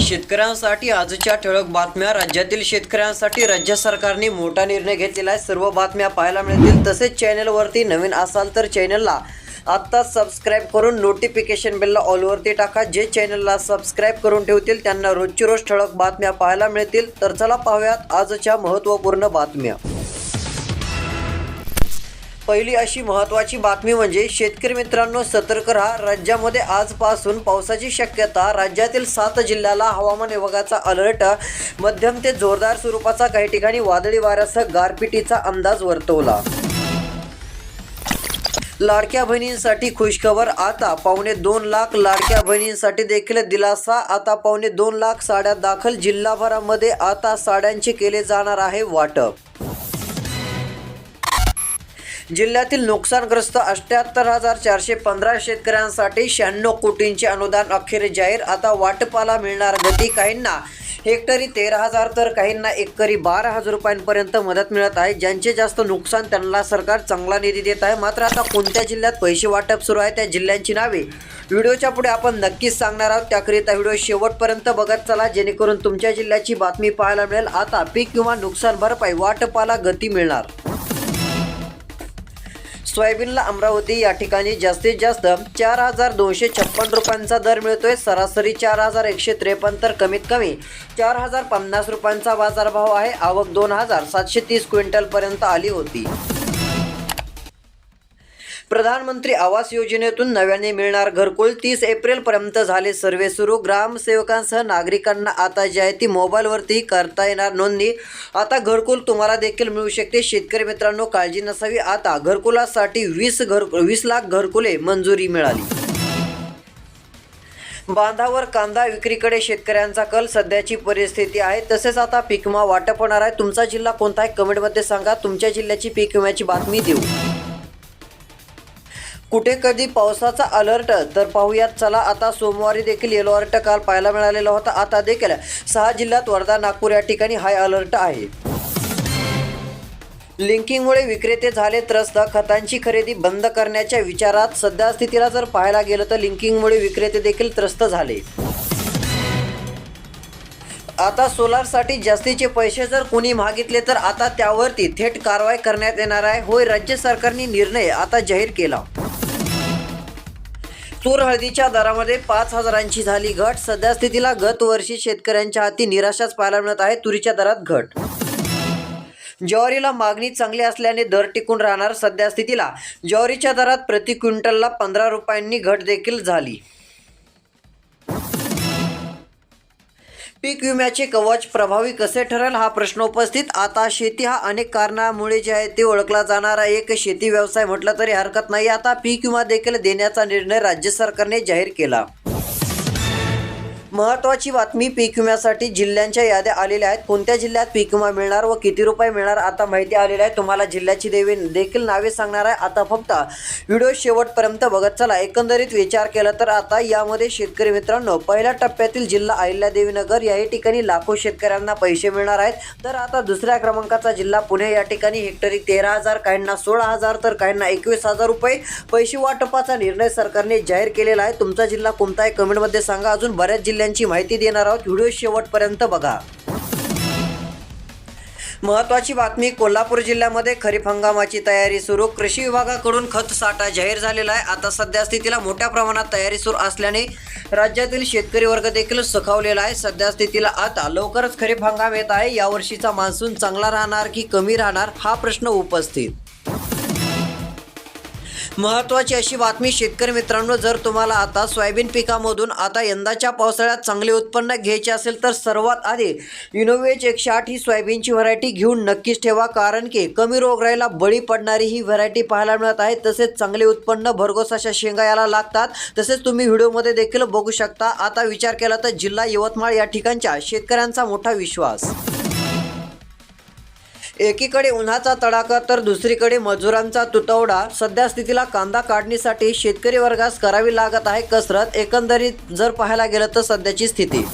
शेतकऱ्यांसाठी आजच्या ठळक बातम्या. राज्यातील शेतकऱ्यांसाठी राज्य सरकारने मोठा निर्णय घेतलेला आहे. सर्व बातम्या पाहायला मिळतील. तसेच चॅनलवरती नवीन असाल तर चॅनलला आत्ता सबस्क्राईब करून नोटिफिकेशन बेलला ऑलवरती टाका. जे चॅनलला सबस्क्राईब करून ठेवतील त्यांना रोजची रोज ठळक बातम्या पाहायला मिळतील. तर चला पाहूयात आजच्या महत्त्वपूर्ण बातम्या. पहिली अशी महत्त्वाची बातमी म्हणजे शेतकरी मित्रांनो सतर्क राहा. राज्यामध्ये आजपासून पावसाची शक्यता. राज्यातील सात जिल्ह्याला हवामान विभागाचा अलर्ट. मध्यम ते जोरदार स्वरूपाचा काही ठिकाणी वादळी वाऱ्यासह गारपिटीचा अंदाज वर्तवला. लाडक्या बहिणींसाठी खुशखबर आता पावणे दोन लाख लाडक्या बहिणींसाठी देखील दिलासा. आता पावणे दोन लाख साड्या दाखल. जिल्हाभरामध्ये आता साड्यांचे केले जाणार आहे वाटप. जिल्ह्यातील नुकसानग्रस्त अठ्याहत्तर हजार चारशे पंधरा शेतकऱ्यांसाठी शहाण्णव कोटींचे अनुदान अखेर जाहीर. आता वाटपाला मिळणार गती काहींना? हेक्टरी तेरा हजार तर काहींना एकरी बारा हजार रुपयांपर्यंत मदत मिळत आहे. ज्यांचे जास्त नुकसान त्यांना सरकार चांगला निधी देत आहे. मात्र आता कोणत्या जिल्ह्यात पैसे वाटप सुरू आहे त्या जिल्ह्यांची नावे? व्हिडिओच्या पुढे आपण नक्कीच सांगणार आहोत. त्याकरिता व्हिडिओ शेवटपर्यंत बघत चला. जेणेकरून तुमच्या जिल्ह्याची बातमी पाहायला मिळेल. आता पीक किंवा नुकसान भरपाई वाटपाला गती मिळणार. सोयाबीनला अमरावती या ठिकाणी जास्तीत जास्त चार हजार दोनशे छप्पन रुपयांचा दर मिळतोय. सरासरी चार हजार एकशे त्रेपन्न तर कमीत कमी चार हजार पन्नास रुपयांचा बाजारभाव आहे. आवक दोन हजार सातशे तीस क्विंटलपर्यंत आली होती. प्रधानमंत्री आवास योजनेतून नव्याने मिळणार घरकुल तीस एप्रिलपर्यंत झाले सर्वे सुरू. ग्रामसेवकांसह नागरिकांना आता जी आहे ती मोबाईलवरती करता येणार नोंदणी. आता घरकुल तुम्हाला देखील मिळू शकते. शेतकरी मित्रांनो काळजी नसावी. आता घरकुलासाठी वीस घर वीस लाख घरकुले मंजुरी मिळाली. बांधावर कांदा विक्रीकडे शेतकऱ्यांचा कल. सध्याची परिस्थिती आहे. तसेच आता पीक विमा वाटप होणार आहे. तुमचा जिल्हा कोणता आहे? कमेंटमध्ये सांगा. तुमच्या जिल्ह्याची पीक विम्याची बातमी देऊ. कुठे कधी पावसाचा अलर्ट? तर पाहूयात चला आता सोमवारी देखील येलो अलर्ट काल पाहायला मिळालेला होता. आता देखील सहा जिल्ह्यात वर्धा नागपूर या ठिकाणी हाय अलर्ट आहे. लिंकिंगमुळे विक्रेते झाले त्रस्त. खतांची खरेदी बंद करण्याच्या विचारात सध्या स्थितीला जर पाहायला गेलं तर लिंकिंगमुळे विक्रेते देखील त्रस्त झाले. आता सोलारसाठी जास्तीचे पैसे जर कोणी मागितले तर आता त्यावरती थेट कारवाई करण्यात येणार आहे. होय राज्य सरकारने निर्णय आता जाहीर केला. तूर हळदीच्या दरामध्ये पाच हजारांची झाली घट. सध्या स्थितीला गत वर्षी शेतकऱ्यांच्या हाती निराशाच पाहायला मिळत आहे. तुरीच्या दरात घट. ज्वारीला मागणी चांगली असल्याने दर टिकून राहणार सध्या स्थितीला ज्वारीच्या दरात प्रति क्विंटलला पंधरा रुपयांनी घट देखील झाली. पीक विम्याचे कवच प्रभावी कसे ठरेल हा प्रश्न उपस्थित. आता शेती हा अनेक कारणामुळे जे आहे ते ओळखला जाणारा एक शेती व्यवसाय म्हटलं तरी हरकत नाही. आता पीक विमा देखील देण्याचा निर्णय राज्य सरकारने जाहीर केला. महत्त्वाची बातमी पीक विम्यासाठी जिल्ह्यांच्या याद्या आलेल्या आहेत. कोणत्या जिल्ह्यात पीक विमा मिळणार व किती रुपये मिळणार आता माहिती आलेली आहे. तुम्हाला जिल्ह्याची देवी देखील नावे सांगणार आहे. आता फक्त व्हिडिओ शेवटपर्यंत बघत चला. एकंदरीत विचार केला तर आता यामध्ये शेतकरी मित्रांनो पहिल्या टप्प्यातील जिल्हा अहिल्या देवीनगर याही ठिकाणी लाखो शेतकऱ्यांना पैसे मिळणार आहेत. तर आता दुसऱ्या क्रमांकाचा जिल्हा पुणे या ठिकाणी हेक्टरी तेरा हजार काहींना सोळा हजार तर काहींना एकवीस हजार रुपये पैसे वाटपाचा निर्णय सरकारने जाहीर केलेला आहे. तुमचा जिल्हा कोणता आहे? कमेंटमध्ये सांगा. अजून बऱ्याच त्यांची माहिती देणार आहोत. व्हिडिओ शेवटपर्यंत बघा. महत्त्वाची बातमी कोल्हापूर जिल्ह्यामध्ये खरीप हंगामाची तयारी सुरू. कृषी विभागाकडून खत साठा जाहीर झालेला आहे. आता सध्या स्थितीला मोठ्या प्रमाणात तयारी सुरू असल्याने राज्यातील शेतकरी वर्ग देखील सुखावलेला आहे. सध्या स्थितीला आता लवकरच खरीप हंगाम येत आहे. यावर्षीचा मान्सून चांगला राहणार की कमी राहणार हा प्रश्न उपस्थित. महत्त्वाची अशी बातमी शेतकरी मित्रांनो जर तुम्हाला आता सोयाबीन पिकामधून आता यंदाच्या पावसाळ्यात चांगले उत्पन्न घ्यायचे असेल तर सर्वात आधी युनोवेज एकशे आठ ही सोयाबीनची व्हरायटी घेऊन नक्कीच ठेवा कारण की कमी रोगराईला बळी पडणारी ही व्हरायटी पाहायला मिळत आहे. तसेच चांगले उत्पन्न भरघोस अशा शेंगा याला लागतात. तसेच तुम्ही व्हिडिओमध्ये देखील बघू शकता. आता विचार केला तर जिल्हा यवतमाळ या ठिकाणच्या शेतकऱ्यांचा मोठा विश्वास. एकीकडे उन्हाचा तडाखा तर दुसरीकडे मजुरांचा तुटवडा. सध्या स्थितीला कांदा काढणीसाठी शेतकरी वर्गास करावी लागत आहे कसरत. एकंदरीत जर पाहायला गेलं तर सध्याची स्थिती.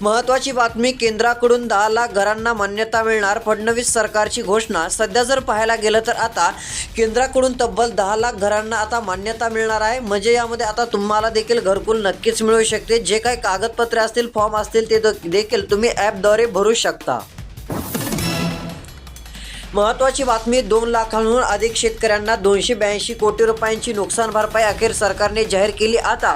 महत्वाची बातमी केंद्राकडून दहा लाख घरांना मान्यता मिळणार. फडणवीस सरकारची घोषणा. सध्या जर पाहायला गेलं तर आता केंद्राकडून तब्बल दहा लाख घरांना आता मान्यता मिळणार आहे. म्हणजे यामध्ये आता तुम्हाला देखील घरकुल नक्कीच मिळू शकते. जे काही कागदपत्रे असतील फॉर्म असतील ते देखील तुम्ही ॲपद्वारे भरू शकता. महत्वाची बातमी दोन लाखांहून अधिक शेतकऱ्यांना दोनशे ब्याऐंशी कोटी रुपयांची नुकसान भरपाई अखेर सरकारने जाहीर केली. आता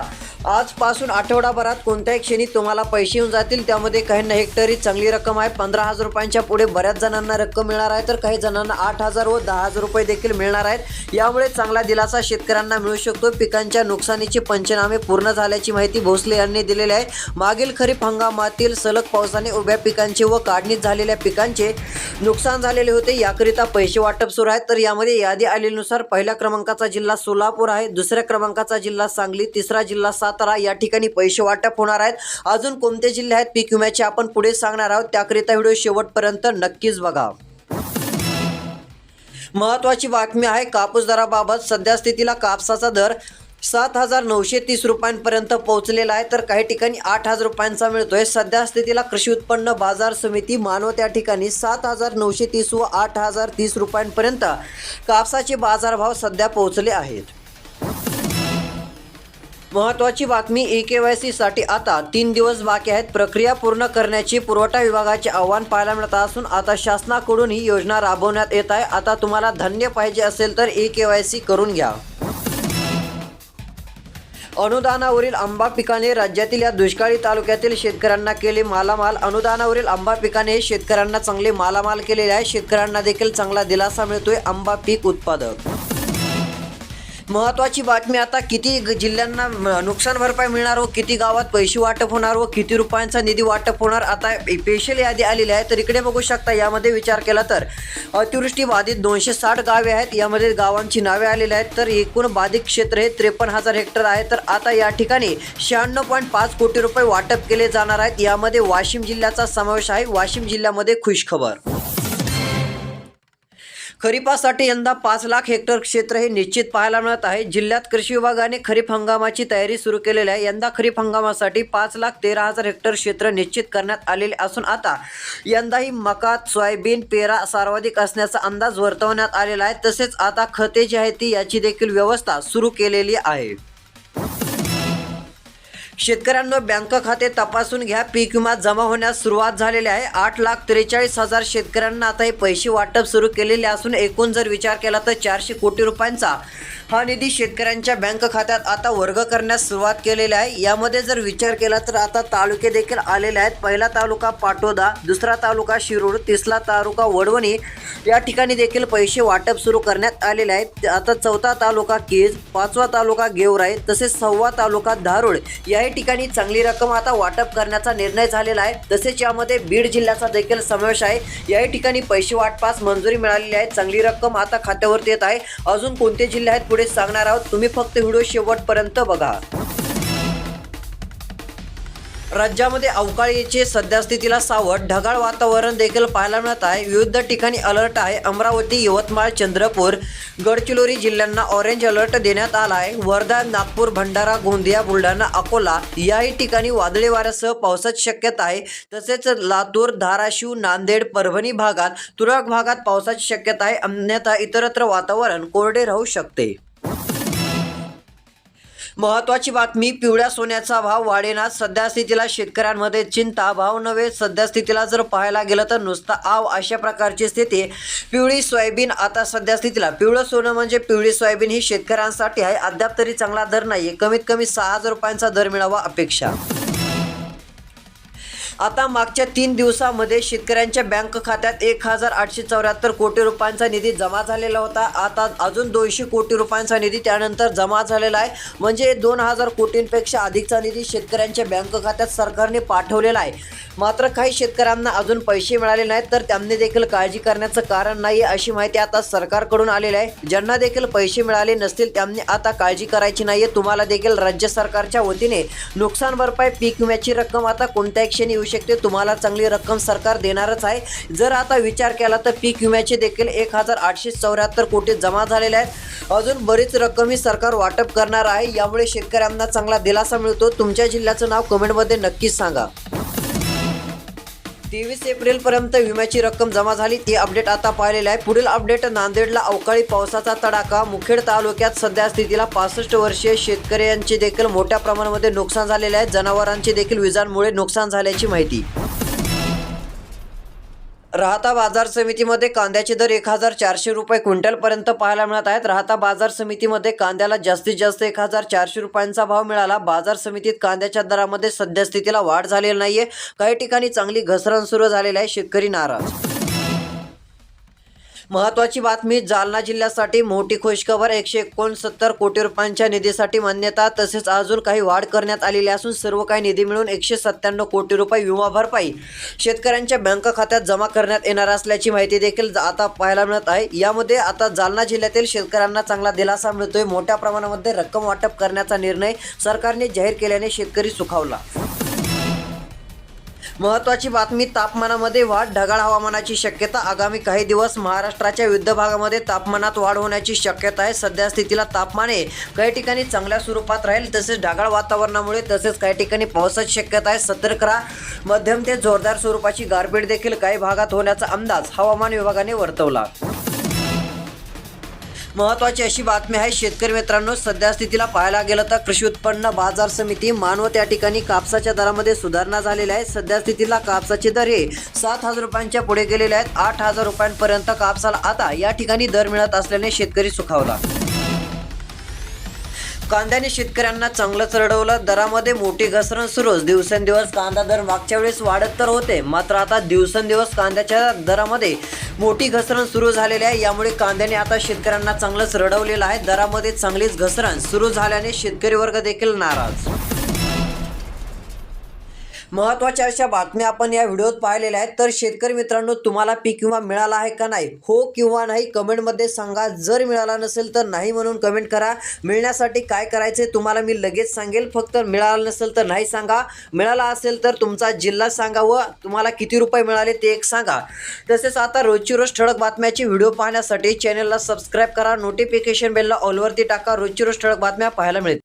आजपासून आठवडाभरात कोणत्याही क्षणी तुम्हाला पैसे येऊन जातील. त्यामध्ये काहींना हेक्टरी चांगली रक्कम आहे. पंधरा हजार रुपयांच्या पुढे बऱ्याच जणांना रक्कम मिळणार आहे. तर काही जणांना आठ हजार व दहा हजार रुपये देखील मिळणार आहेत. यामुळे चांगला दिलासा शेतकऱ्यांना मिळू शकतो. पिकांच्या नुकसानीचे पंचनामे पूर्ण झाल्याची माहिती भोसले यांनी दिलेली आहे. मागील खरीप हंगामातील सलग पावसाने उभ्या पिकांचे व काढणीत झालेल्या पिकांचे नुकसान झालेले होते. याकरिता पैसे वाटप सुरू आहे तर यामध्ये यादी आलेनुसार पहिल्या क्रमांकाचा जिल्हा सोलापूर आहे. दुसऱ्या क्रमांकाचा जिल्हा सांगली. तिसरा जिल्हा सात सातारा या ठिकाणी पैसे वाटप होणार आहेत. अजून कोणते जिल्हे आहेत? पीक विम्याचे आपण पुढे सांगणार आहोत. त्याकरिता व्हिडिओ शेवटपर्यंत नक्कीच बघा. महत्वाची बातमी आहे कापूस दराबाबत सध्या स्थितीला कापसाचा दर सात हजार नऊशे तीस रुपयांपर्यंत पोहोचलेला आहे. तर काही ठिकाणी आठ हजार रुपयांचा मिळतोय. सध्या स्थितीला कृषी उत्पन्न बाजार समिती मानव त्या ठिकाणी सात हजार नऊशे तीस व आठ हजार तीस रुपयांपर्यंत कापसाचे बाजारभाव सध्या पोहोचले आहेत. महत्वाची बातमी ई के वायसाठी आता तीन दिवस बाकी आहेत. प्रक्रिया पूर्ण करण्याची पुरवठा विभागाचे आव्हान पाहायला मिळत असून आता शासनाकडून ही योजना राबवण्यात येत आहे. आता तुम्हाला धन्य पाहिजे असेल तर ई के वाय सी करून घ्या. अनुदानावरील आंबा पिकाने राज्यातील या दुष्काळी तालुक्यातील शेतकऱ्यांना केले मालामाल. अनुदानावरील आंबा पिकाने शेतकऱ्यांना चांगले मालामाल केलेले आहे. शेतकऱ्यांना देखील चांगला दिलासा मिळतोय. आंबा पीक उत्पादक महत्वाची बातमी आता किती ग- जिल्ह्यांना म- नुकसान भरपाई मिळणार व किती गावात पैसे वाटप होणार व किती रुपयांचा निधी वाटप होणार? आता स्पेशल यादी आलेली आहे तर इकडे बघू शकता यामध्ये विचार केला तर अतिवृष्टी बाधित दोनशे साठ गावे आहेत यामध्ये गावांची नावे आलेली आहेत तर एकूण बाधित क्षेत्र हे त्रेपन्न हजार हेक्टर आहे तर आता या ठिकाणी शहाण्णव पॉईंट पाच कोटी रुपये वाटप केले जाणार आहेत यामध्ये वाशिम जिल्ह्याचा समावेश आहे वाशिम जिल्ह्यामध्ये खुशखबर. खरीपासाठी यंदा पाच लाख हेक्टर क्षेत्र हे निश्चित पाहायला मिळत आहे. जिल्ह्यात कृषी विभागाने खरीप हंगामाची तयारी सुरू केलेली आहे. यंदा खरीप हंगामासाठी पाच लाख तेरा हजार हेक्टर क्षेत्र निश्चित करण्यात आलेले असून आता यंदाही मका सोयाबीन पेरा सर्वाधिक असण्याचा अंदाज वर्तवण्यात आलेला आहे. तसेच आता खते जी आहे ती याची देखील व्यवस्था सुरू केलेली आहे. शेतकऱ्यांना बँक खाते तपासून घ्या. पीक विमा जमा होण्यास सुरुवात झालेली आहे. आठ लाख त्रेचाळीस हजार शेतकऱ्यांना आता हे पैसे वाटप सुरू केलेले असून एकूण जर विचार केला तर चारशे कोटी रुपयांचा हा निधी शेतकऱ्यांच्या बँक खात्यात आता वर्ग करण्यास सुरुवात केलेली आहे. यामध्ये जर विचार केला तर आता तालुके देखील आलेले आहेत. पहिला तालुका पाटोदा दुसरा तालुका शिरूर तिसरा तालुका वडवणी. या ठिकाणी देखील पैसे वाटप सुरू करण्यात आलेले आहेत. आता चौथा तालुका केज पाचवा तालुका गेवराई तसेच सहावा तालुका धारूळ याही ठिकाणी चांगली रक्कम आता वाटप करण्याचा निर्णय झालेला आहे. तसेच यामध्ये बीड जिल्ह्याचा देखील समावेश आहे. याही ठिकाणी पैसे वाटपास मंजुरी मिळालेली आहे. चांगली रक्कम आता खात्यावरती येत आहे. अजून कोणते जिल्हे आहेत पुढे सांगणार आहोत. तुम्ही फक्त व्हिडिओ शेवटपर्यंत बघा. राज्यामध्ये अवकाळीचे सध्या स्थितीला सावट ढगाळ वातावरण देखील पाहायला मिळत आहे. विविध ठिकाणी अलर्ट आहे. अमरावती यवतमाळ चंद्रपूर गडचिरोली जिल्ह्यांना ऑरेंज अलर्ट देण्यात आला आहे. वर्धा नागपूर भंडारा गोंदिया बुलढाणा अकोला याही ठिकाणी वादळी वाऱ्यासह पावसाची शक्यता आहे. तसेच लातूर धाराशिव नांदेड परभणी भागात तुरळक भागात पावसाची शक्यता आहे. अन्यथा इतरत्र वातावरण कोरडे राहू शकते. महत्वाची बातमी पिवळ्या सोन्याचा भाव वाढेना. सध्या स्थितीला शेतकऱ्यांमध्ये चिंता. भाव नव्हे सध्या स्थितीला जर पाहायला गेलं तर नुसता आव अशा प्रकारची स्थिती. पिवळी सोयाबीन आता सध्या स्थितीला पिवळं सोनं म्हणजे पिवळी सोयाबीन ही शेतकऱ्यांसाठी आहे. अद्याप तरी चांगला दर नाही कमीत कमी सहा हजार रुपयांचा दर मिळावा अपेक्षा. आता मागच्या तीन दिवसामध्ये शेतकऱ्यांच्या बँक खात्यात एक हजार आठशे चौऱ्याहत्तर कोटी रुपयांचा निधी जमा झालेला होता. आता अजून दोनशे कोटी रुपयांचा निधी त्यानंतर जमा झालेला आहे. म्हणजे दोन हजार कोटींपेक्षा अधिकचा निधी शेतकऱ्यांच्या बँक खात्यात सरकारने पाठवलेला आहे. मात्र काही शेतकऱ्यांना अजून पैसे मिळाले नाहीत तर त्यांनी देखील काळजी करण्याचं कारण नाही अशी माहिती आता सरकारकडून आलेली आहे. ज्यांना देखील पैसे मिळाले नसतील त्यांनी आता काळजी करायची नाहीये. तुम्हाला देखील राज्य सरकारच्या वतीने नुकसान भरपाई पीक विम्याची रक्कम आता कोणत्याही क्षणी येऊ शकते तुम्हाला चांगली रक्कम सरकार देणारच आहे. जर आता विचार केला तर पीक विम्याचे देखील एक हजार आठशे चौऱ्याहत्तर कोटी जमा झालेले आहेत. अजून बरीच रक्कम ही सरकार वाटप करणार आहे. यामुळे शेतकऱ्यांना चांगला दिलासा मिळतो. तुमच्या जिल्ह्याचं नाव कमेंटमध्ये नक्कीच सांगा. तेवीस एप्रिल पर्यंत विम्याची रक्कम जमा झाली. ती अपडेट आता पाहिलेली आहे. पुढील अपडेट नांदेडला अवकाळी पावसाचा तडाखा. मुखेड तालुक्यात सध्या स्थितीला पासष्ट वर्षीय शेतकऱ्यांचे देखील मोठ्या प्रमाणामध्ये नुकसान झालेले आहे. जनावरांचे देखील विजांमुळे नुकसान झाल्याची माहिती. राहता बाजार समितीमध्ये कांद्याचे दर एक हजार चारशे रुपये क्विंटलपर्यंत पाहायला मिळत आहेत. राहता बाजार समितीमध्ये कांद्याला जास्तीत जास्त एक हजार चारशे रुपयांचा भाव मिळाला. बाजार समितीत कांद्याच्या दरामध्ये सध्या स्थितीला वाढ झालेली नाहीये. काही ठिकाणी चांगली घसरण सुरू झालेली आहे. शेतकरी नाराज महत्वाची बातमी जालना जिल्ह्यासाठी मोठी खुशखबर एकशे एकोणसत्तर कोटी रुपयांच्या निधीसाठी मान्यता तसेच अजून काही वाढ करण्यात आलेली असून सर्व काही निधी मिळून एकशे सत्त्याण्णव कोटी रुपये विमा भरपाई शेतकऱ्यांच्या बँक खात्यात जमा करण्यात येणार असल्याची माहिती देखील आता पाहायला मिळत आहे. यामध्ये आता जालना जिल्ह्यातील शेतकऱ्यांना चांगला दिलासा मिळतोय. मोठ्या प्रमाणामध्ये रक्कम वाटप करण्याचा निर्णय सरकारने जाहीर केल्याने शेतकरी सुखावला. महत्वाची बातमी तापमानामध्ये वाढ ढगाळ हवामानाची शक्यता आगामी काही दिवस महाराष्ट्राच्या विविध भागामध्ये तापमानात वाढ होण्याची शक्यता आहे. सध्या स्थितीला तापमाने काही ठिकाणी चांगल्या स्वरूपात राहील तसेच ढगाळ वातावरणामुळे तसेच काही ठिकाणी पावसाची शक्यता आहे. सतर्क राहा. मध्यम ते जोरदार स्वरूपाची गारपीट देखील काही भागात होण्याचा अंदाज हवामान विभागाने वर्तवला. महत्वाची अशी बातमी आहे शेतकरी मित्रांनो सध्या स्थितीला पाहायला गेलं तर कृषी उत्पन्न बाजार समिती मानव त्या ठिकाणी कापसाच्या दरामध्ये सुधारणा झालेली आहे. सध्या स्थितीला कापसाचे दर हे सात हजार रुपयांच्या पुढे गेलेले आहेत. आठ हजार रुपयांपर्यंत कापसाला आता या ठिकाणी दर मिळत असल्याने शेतकरी सुखावला. कांद्याने शेतकऱ्यांना चांगलंच रडवलं. दरामध्ये मोठी घसरण सुरूच. दिवसेंदिवस कांदा दर मागच्या वेळेस वाढत तर होते. मात्र आता दिवसेंदिवस कांद्याच्या दरामध्ये मोठी घसरण सुरू झालेली आहे. यामुळे कांद्याने आता शेतकऱ्यांना चांगलंच रडवलेलं आहे. दरामध्ये चांगलीच घसरण सुरू झाल्याने शेतकरी वर्ग देखील नाराज. महत्त्वाच्या अशा बातम्या आपण या व्हिडिओत पाहिलेल्या आहेत. तर शेतकरी मित्रांनो तुम्हाला पीक विमा मिळाला आहे का नाही? हो किंवा नाही कमेंटमध्ये सांगा. जर मिळाला नसेल तर नाही म्हणून कमेंट करा. मिळण्यासाठी काय करायचे तुम्हाला मी लगेच सांगेल. फक्त मिळाला नसेल तर नाही सांगा. मिळाला असेल तर तुमचा जिल्हा सांगा व तुम्हाला किती रुपये मिळाले ते एक सांगा. तसेच आता रोजची रोज ठळक बातम्याची व्हिडिओ पाहण्यासाठी चॅनलला सबस्क्राईब करा. नोटिफिकेशन बेलला ऑलवरती टाका. रोजची रोज ठळक बातम्या पाहायला मिळतील.